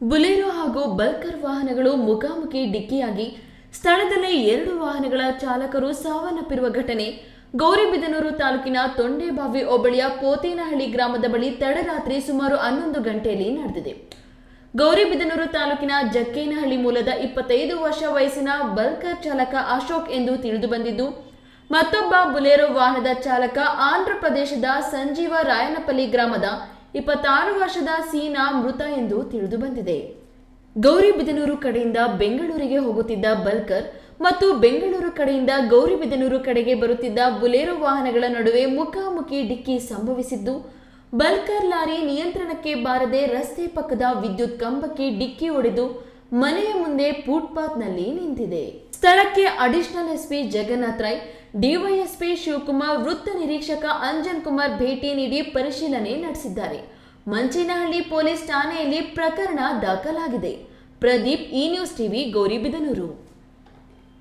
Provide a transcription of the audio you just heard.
ಬುಲೆರೋ ಹಾಗೂ ಬಲ್ಕರ್ ವಾಹನಗಳು ಮುಖಾಮುಖಿ ಡಿಕ್ಕಿಯಾಗಿ ಸ್ಥಳದಲ್ಲೇ ಎರಡು ವಾಹನಗಳ ಚಾಲಕರು ಸಾವನ್ನಪ್ಪಿರುವ ಘಟನೆ. ಗೌರಿಬಿದನೂರು ತಾಲೂಕಿನ ತೊಂಡೇಬಾವಿ ಹೋಬಳಿಯ ಪೋತೇನಹಳ್ಳಿ ಗ್ರಾಮದ ಬಳಿ ತಡರಾತ್ರಿ ಸುಮಾರು ಹನ್ನೊಂದು ಗಂಟೆಯಲ್ಲಿ ನಡೆದಿದೆ. ಗೌರಿಬಿದನೂರು ತಾಲೂಕಿನ ಜಕ್ಕೇನಹಳ್ಳಿ ಮೂಲದ ಇಪ್ಪತ್ತೈದು ವರ್ಷ ವಯಸ್ಸಿನ ಬಲ್ಕರ್ ಚಾಲಕ ಅಶೋಕ್ ಎಂದು ತಿಳಿದು ಬಂದಿದ್ದು, ಮತ್ತೊಬ್ಬ ಬುಲೆರೋ ವಾಹನದ ಚಾಲಕ ಆಂಧ್ರಪ್ರದೇಶದ ಸಂಜೀವ ರಾಯನಪಲ್ಲಿ ಗ್ರಾಮದ ಇಪ್ಪತ್ತಾರು ವರ್ಷದ ಸೀನಾ ಮೃತ ಎಂದು ತಿಳಿದು ಬಂದಿದೆ. ಗೌರಿಬಿದನೂರು ಕಡೆಯಿಂದ ಬೆಂಗಳೂರಿಗೆ ಹೋಗುತ್ತಿದ್ದ ಬಲ್ಕರ್ ಮತ್ತು ಬೆಂಗಳೂರು ಕಡೆಯಿಂದ ಗೌರಿಬಿದನೂರು ಕಡೆಗೆ ಬರುತ್ತಿದ್ದ ಬುಲೆರೋ ವಾಹನಗಳ ನಡುವೆ ಮುಖಾಮುಖಿ ಡಿಕ್ಕಿ ಸಂಭವಿಸಿದ್ದು, ಬಲ್ಕರ್ ಲಾರಿ ನಿಯಂತ್ರಣಕ್ಕೆ ಬಾರದೆ ರಸ್ತೆ ಪಕ್ಕದ ವಿದ್ಯುತ್ ಕಂಬಕ್ಕೆ ಡಿಕ್ಕಿ ಹೊಡೆದು ಮನೆಯ ಮುಂದೆ ಫುಟ್ಪಾತ್ನಲ್ಲಿ ನಿಂತಿದೆ. ಸ್ಥಳಕ್ಕೆ additional SP Jagannath Rai, DYSP Shivakumar, ವೃತ್ತ ನಿರೀಕ್ಷಕ ಅಂಜನ್ ಕುಮಾರ್ ಭೇಟಿ ನೀಡಿ ಪರಿಶೀಲನೆ ನಡೆಸಿದ್ದಾರೆ. ಮಂಚೇನಹಳ್ಳಿ ಪೊಲೀಸ್ ಠಾಣೆಯಲ್ಲಿ ಪ್ರಕರಣ ದಾಖಲಾಗಿದೆ. ಪ್ರದೀಪ್ ಈ ನ್ಯೂಸ್ ಟಿವಿ ಗೌರಿಬಿದನೂರು